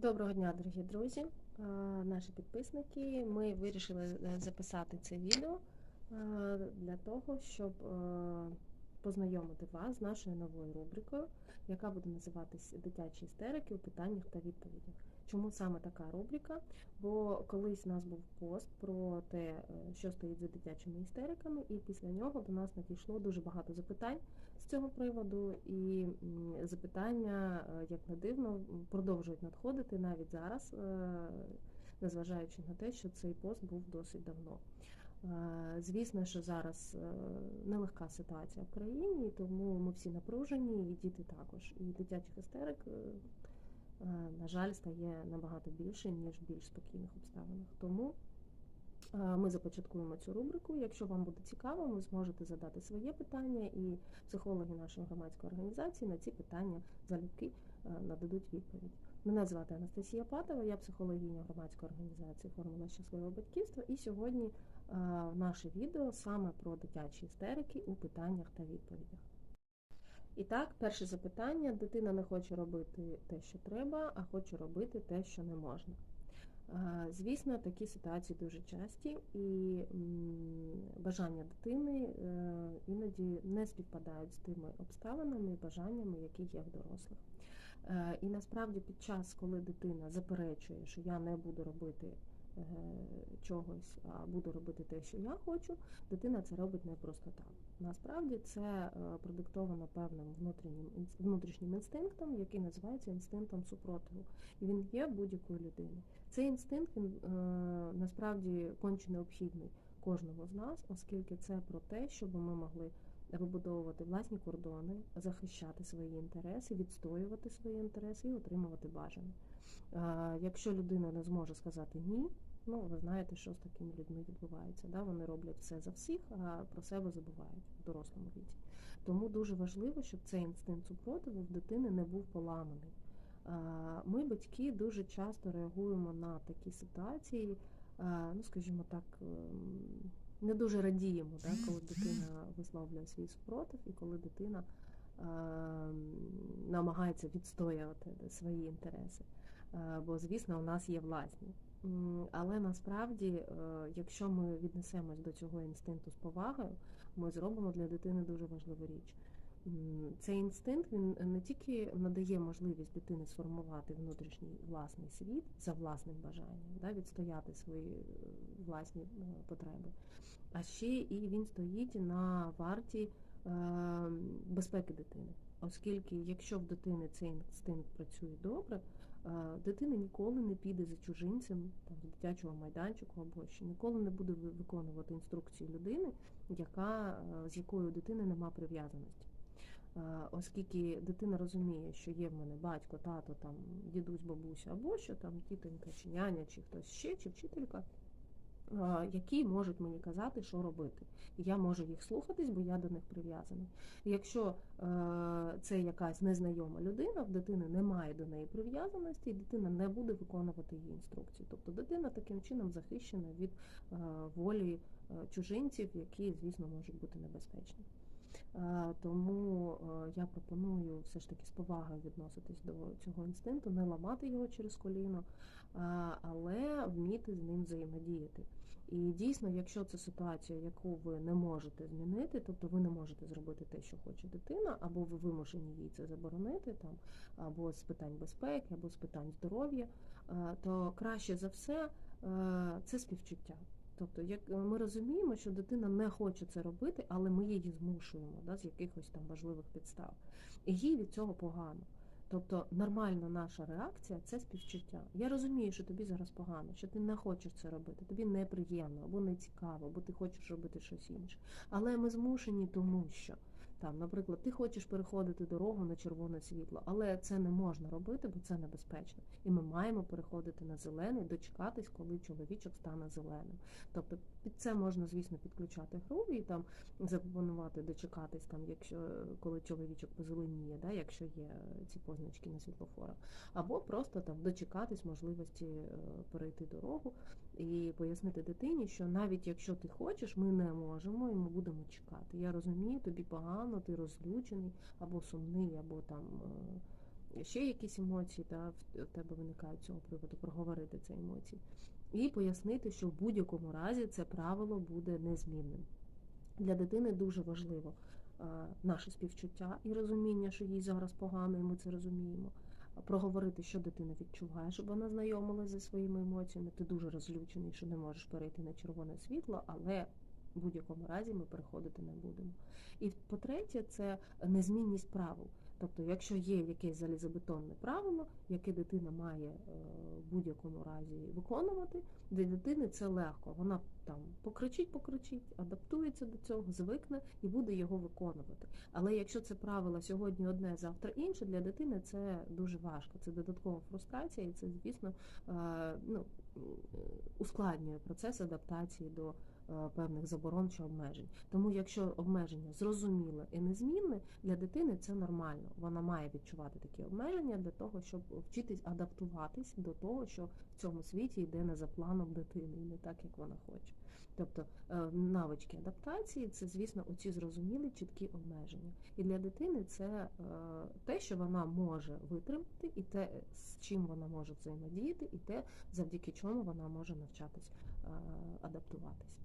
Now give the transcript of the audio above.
Доброго дня, дорогі друзі, наші підписники. Ми вирішили е, записати це відео для того, щоб е, познайомити вас з нашою новою рубрикою, яка буде називатись Дитячі істерики у питаннях та відповідях. Чому саме така рубрика? Бо колись у нас був пост про те, е, що стоїть за дитячими істериками, і після нього до нас надійшло дуже багато запитань з цього приводу, і запитання, е, як не дивно, продовжують надходити навіть зараз, е, незважаючи на те, що цей пост був досить давно. Е, Звісно, що зараз е, нелегка ситуація в країні, тому ми всі напружені, і діти також. І дитячих істерик, е, на жаль, стає набагато більше, ніж в більш спокійних обставинах. Тому ми започаткуємо цю рубрику. Якщо вам буде цікаво, ви зможете задати своє питання, і психологи нашої громадської організації на ці питання залюбки нададуть відповідь. Мене звати Анастасія Патова, я психологиня громадської організації Формула щасливого батьківства. І сьогодні наше відео саме про дитячі істерики у питаннях та відповідях. І так, перше запитання: дитина не хоче робити те, що треба, а хоче робити те, що не можна. Е, Звісно, такі ситуації дуже часті, і бажання дитини е, іноді не співпадають з тими обставинами і бажаннями, які є в дорослих. Е, І насправді під час, коли дитина заперечує, що я не буду робити е, чогось, а буду робити те, що я хочу, дитина це робить не просто так. Насправді це е, продиктовано певним внутрішнім внутрішнім інстинктом, який називається інстинктом супротиву. І він є в будь-якої людини. Цей інстинкт він е, насправді конче необхідний кожному з нас, оскільки це про те, щоб ми могли вибудовувати власні кордони, захищати свої інтереси, відстоювати свої інтереси і отримувати бажане. Е, Якщо людина не зможе сказати ні, ну ви знаєте, що з такими людьми відбувається. Да? Вони роблять все за всіх, а про себе забувають в дорослому віці. Тому дуже важливо, щоб цей інстинкт супротиву в дитини не був поламаний. Ми, батьки, дуже часто реагуємо на такі ситуації, ну скажімо так, ем, не дуже радіємо, да, коли дитина висловлює свій супротив і коли дитина е, намагається відстоювати свої інтереси. Бо, звісно, у нас є власні. Але насправді, е, якщо ми віднесемось до цього інстинкту з повагою, ми зробимо для дитини дуже важливу річ. Цей інстинкт він не тільки надає можливість дитини сформувати внутрішній власний світ за власним бажанням, да, відстояти свої е, власні е, потреби, а ще і він стоїть на варті е, безпеки дитини. Оскільки, якщо в дитини цей інстинкт працює добре, е, дитина ніколи не піде за чужинцем там, дитячого майданчику або ще ніколи не буде виконувати інструкції людини, яка, е, з якою дитини нема прив'язаності. Е, Оскільки дитина розуміє, що є в мене батько, тато, там, дідусь, бабуся, або що там тітонька, чи няня, чи хтось ще, чи вчителька, які можуть мені казати, що робити. І я можу їх слухатись, бо я до них прив'язана. Якщо е, це якась незнайома людина, в дитини немає до неї прив'язаності, і дитина не буде виконувати її інструкції. Тобто дитина таким чином захищена від е, волі е, чужинців, які, звісно, можуть бути небезпечні. Тому я пропоную все ж таки з повагою відноситись до цього інстинкту, не ламати його через коліно, але вміти з ним взаємодіяти. І дійсно, якщо це ситуація, яку ви не можете змінити, тобто ви не можете зробити те, що хоче дитина, або ви вимушені їй це заборонити, там або з питань безпеки, або з питань здоров'я, то краще за все е, це співчуття. Тобто, як е, ми розуміємо, що дитина не хоче це робити, але ми її змушуємо да, з якихось там важливих підстав. І їй від цього погано. Тобто нормальна наша реакція це співчуття. Я розумію, що тобі зараз погано, що ти не хочеш це робити, тобі неприємно або не цікаво, або ти хочеш робити щось інше. Але ми змушені, тому що там, наприклад, ти хочеш переходити дорогу на червоне світло, але це не можна робити, бо це небезпечно. І ми маємо переходити на зелений, дочекатись, коли чоловічок стане зеленим. Тобто під це можна, звісно, підключати гру і там запропонувати дочекатись, там, якщо коли чоловічок позеленіє, да, якщо є ці позначки на світлофорах, або просто там дочекатись можливості е, перейти дорогу і пояснити дитині, що навіть якщо ти хочеш, ми не можемо і ми будемо чекати. Я розумію, тобі погано, ти розлючений, або сумний, або там. е, ще якісь емоції, та в тебе виникають цього приводу, проговорити ці емоції. І пояснити, що в будь-якому разі це правило буде незмінним. Для дитини дуже важливо е, наше співчуття і розуміння, що їй зараз погано, і ми це розуміємо. Проговорити, що дитина відчуває, щоб вона знайомилася зі своїми емоціями. Ти дуже розлючений, що не можеш перейти на червоне світло, але в будь-якому разі ми переходити не будемо. І по-третє, це незмінність правил. Тобто, якщо є якесь залізобетонне правило, яке дитина має е, в будь-якому разі виконувати, для дитини це легко. Вона там покричить, покричить, адаптується до цього, звикне і буде його виконувати. Але якщо це правило сьогодні одне, завтра інше, для дитини це дуже важко. Це додаткова фрустрація, і це, звісно, е, ну, ускладнює процес адаптації до. Е, певних заборон чи обмежень. Тому, якщо обмеження зрозуміле і незмінне, для дитини це нормально. Вона має відчувати такі обмеження для того, щоб вчитись адаптуватись до того, що в цьому світі йде не за планом дитини, і не так, як вона хоче. Тобто е, навички адаптації це, звісно, оці зрозумілі чіткі обмеження. І для дитини це е, те, що вона може витримати, і те, з чим вона може взаємодіяти, і те, завдяки чому вона може навчатись адаптуватись.